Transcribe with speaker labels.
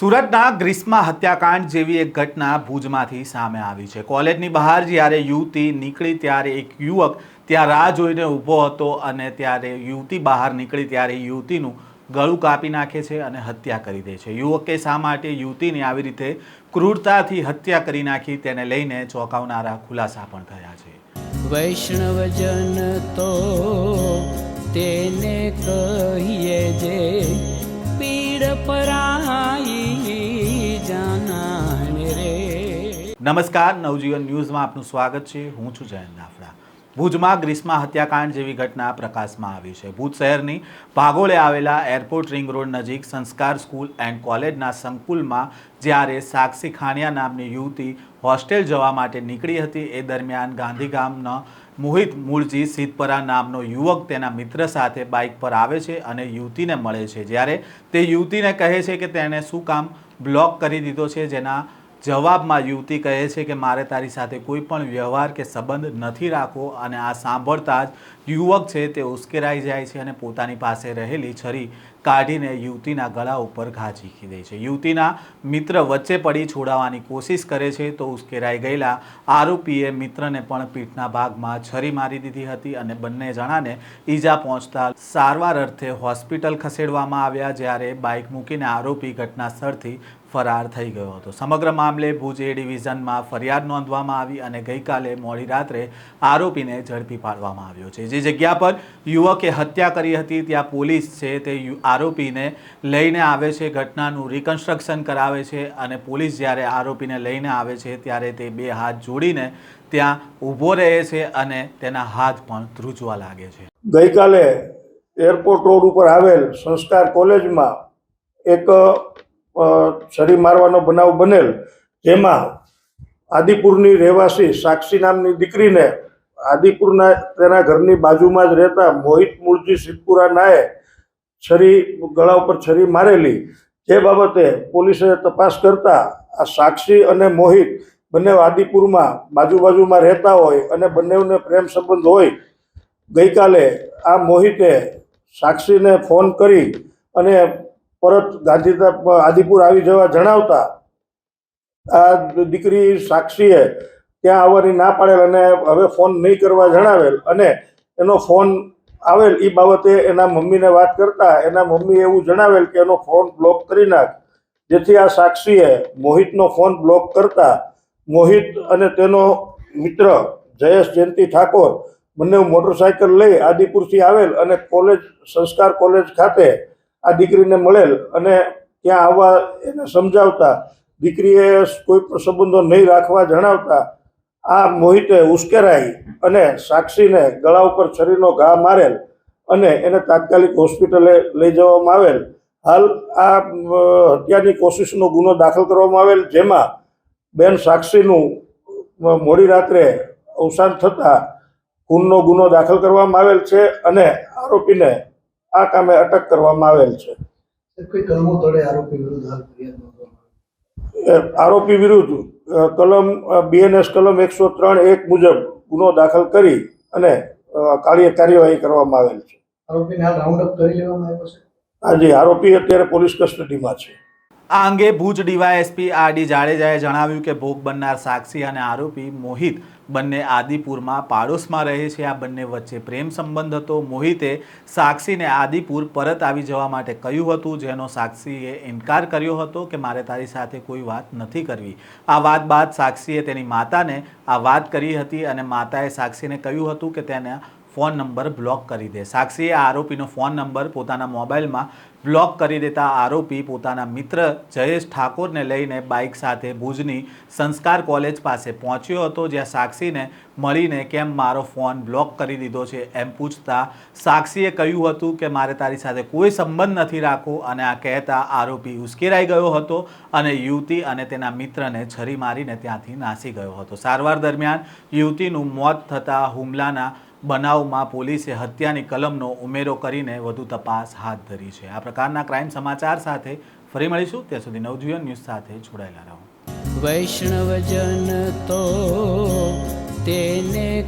Speaker 1: સુરતના ગ્રીષ્મા હત્યાકાંડ જેવી એક ઘટના ભુજમાંથી સામે આવી છે. કોલેજની બહાર જ્યારે યુવતી નીકળી ત્યારે એક યુવક ત્યાં રાહ જોઈને ઊભો હતો અને ત્યારે યુવતી બહાર નીકળી ત્યારે યુવતીનું ગળું કાપી નાખે છે અને હત્યા કરી દે છે. યુવકે શા માટે યુવતીની આવી રીતે ક્રૂરતાથી હત્યા કરી નાખી તેને લઈને ચોંકાવનારા ખુલાસા પણ થયા છે.
Speaker 2: વૈષ્ણવજન તો તેને કહીએ જે પીડ પરાઈ
Speaker 1: નમસ્કાર, નવજીવન ન્યૂઝમાં આપનું સ્વાગત છે. હું છું જયંત નાફડા ભુજમાં ગ્રીસમાં હત્યાકાંડ જેવી ઘટના પ્રકાશમાં આવી છે. ભુજ શહેરની ભાગોળે આવેલા એરપોર્ટ રિંગ રોડ નજીક સંસ્કાર સ્કૂલ એન્ડ કોલેજના સંકુલમાં જ્યારે સાક્ષી ખાણિયા નામની યુવતી હોસ્ટેલ જવા માટે નીકળી હતી, એ દરમિયાન ગાંધીગામના મોહિત મૂળજી સિદ્ધપરા નામનો યુવક તેના મિત્ર સાથે બાઇક પર આવે છે અને યુવતીને મળે છે. જ્યારે તે યુવતીને કહે છે કે તેણે શું કામ બ્લોક કરી દીધો છે, જેના જવાબમાં યુવતી કહે છે કે, મારે તારી સાથે કોઈ પણ વ્યવહાર કે સંબંધ નથી રાખવો અને આ સાંભળતા જ યુવક છે તે ઉશ્કેરાઈ જાય છે અને પોતાની પાસે રહેલી છરી કાઢીને યુવતીના ગળા ઉપર ઘા ઝીકી દે છે. યુવતીના મિત્ર વચ્ચે પડી છોડાવવાની કોશિશ કરે છે તો ઉશ્કેરાઈ ગયેલા આરોપીએ મિત્રને પણ પીઠના ભાગમાં છરી મારી દીધી હતી અને બંને જણાને ઈજા પહોંચતા સારવાર અર્થે હોસ્પિટલ ખસેડવામાં આવ્યા જ્યારે બાઇક મૂકીને આરોપી ઘટના સ્થળથી ફરાર થઈ ગયો હતો. સમગ્ર મામલે ભુજ એ ડિવિઝનમાં ફરિયાદ નોંધવામાં આવી અને ગઈકાલે મોડી રાત્રે આરોપીને ઝડપી પાડવામાં આવ્યો છે. જે જગ્યા પર યુવકે હત્યા કરી હતી, ત્યાં પોલીસ છે તે આરોપીને લઈને આવે છે, ઘટનાનું રિકન્સ્ટ્રક્શન કરાવે છે અને પોલીસ જ્યારે આરોપીને લઈને આવે છે ત્યારે તે બે હાથ જોડીને ત્યાં ઊભો રહે છે અને તેના હાથ પણ ધ્રુજવા લાગે છે.
Speaker 3: ગઈકાલે એરપોર્ટ રોડ ઉપર આવેલ સંસ્કાર કોલેજમાં એક છરી મારવાનો બનાવ બનેલ, જેમાં આદિપુરની રહેવાસી સાક્ષી નામની દીકરીને આદિપુરના તેના ઘરની બાજુમાં જ રહેતા મોહિત મૂળજી સિદ્ધપુરા નાએ છરી, ગળા ઉપર છરી મારેલી, જે બાબતે પોલીસે તપાસ કરતા આ સાક્ષી અને મોહિત બંને આદિપુરમાં બાજુ બાજુમાં રહેતા હોય અને બંનેને પ્રેમ સંબંધ હોય, ગઈકાલે આ મોહિતે સાક્ષીને ફોન કરી અને પરત ગાંધીધામ, આદિપુર આવી જવા જણાવતા, આ દીકરી સાક્ષીએ ત્યાં આવવાની ના પાડેલ અને હવે ફોન નહીં કરવા જણાવેલ અને એનો ફોન આવેલ એ બાબતે એના મમ્મીને વાત કરતા એના મમ્મીએ એવું જણાવેલ કે એનો ફોન બ્લોક કરી નાખ. જેથી આ સાક્ષીએ મોહિતનો ફોન બ્લોક કરતા મોહિત અને તેનો મિત્ર જયેશ જયંતિ ઠાકોર બંને મોટરસાયકલ લઈ આદિપુરથી આવેલ અને કોલેજ, સંસ્કાર કોલેજ ખાતે આ દીકરીને મળેલ અને ત્યાં આવવા એને સમજાવતા. દીકરીએ કોઈ સંબંધો નહીં રાખવા જણાવતા. આ મોહિતે ઉશ્કેરાઈ અને સાક્ષીને ગળા ઉપર છરીનો ઘા મારેલ અને એને તાત્કાલિક હોસ્પિટલે લઈ જવામાં આવેલ. હાલ આ હત્યાની કોશિશનો ગુનો દાખલ કરવામાં આવેલ, જેમાં બેન સાક્ષીનું મોડી રાત્રે અવસાન થતાં ખૂનનો ગુનો દાખલ કરવામાં આવેલ છે અને આરોપીને આ કામે અટક કરવામાં આવેલ છે.
Speaker 4: કોઈ કર્મો તળે આરોપી વિરુદ્ધ
Speaker 3: આરોપી વિરુદ્ધ કલમ બીએનએસ કલમ એકસો ત્રણ એક મુજબ ગુનો દાખલ કરી અને કાર્ય કાર્યવાહી કરવામાં આવેલ છે.
Speaker 4: આરોપીને હાલ રાઉન્ડ અપ કરી લેવામાં આવ્યો છે?
Speaker 3: આજે આરોપી અત્યારે પોલીસ કસ્ટડીમાં છે.
Speaker 1: આ અંગે ભુજ ડીવાયએસપી આર ડી જાડેજાએ જણાવ્યું કે ભોગ બનનાર સાક્ષી અને આરોપી મોહિત બંને આદિપુરમાં પાડોશમાં રહે છે. આ બંને વચ્ચે પ્રેમ સંબંધ હતો. મોહિતે સાક્ષીને આદિપુર પરત આવી જવા માટે કહ્યું હતું, જેનો સાક્ષીએ ઇનકાર કર્યો હતો કે મારે તારી સાથે કોઈ વાત નથી કરવી. આ વાત બાદ સાક્ષીએ તેની માતાને આ વાત કરી હતી અને માતાએ સાક્ષીને કહ્યું હતું કે તેને ફોન નંબર બ્લોક કરી દે. સાક્ષીએ આરોપીનો ફોન નંબર પોતાના મોબાઈલમાં બ્લોક કરી દેતા આરોપી પોતાના મિત્ર જયેશ ઠાકોરને લઈને બાઇક સાથે ભુજની સંસ્કાર કોલેજ પાસે પહોંચ્યો હતો, જ્યાં સાક્ષીને મળીને કેમ મારો ફોન બ્લોક કરી દીધો છે એમ પૂછતા સાક્ષીએ કહ્યું હતું કે મારે તારી સાથે કોઈ સંબંધ નથી રાખવો અને આ કહેતા આરોપી ઉશ્કેરાઈ ગયો હતો અને યુવતી અને તેના મિત્રને છરી મારીને ત્યાંથી નાસી ગયો હતો. સારવાર દરમિયાન યુવતીનું મોત થતાં હુમલાના બનાવમાં પોલીસે હત્યાની કલમનો ઉમેરો કરીને વધુ તપાસ હાથ ધરી છે. આ પ્રકારના ક્રાઇમ સમાચાર સાથે ફરી મળીશું. ત્યાં સુધી નવજીવન ન્યૂઝ સાથે જોડાયેલા રહો.
Speaker 2: વૈષ્ણવજન તો તેને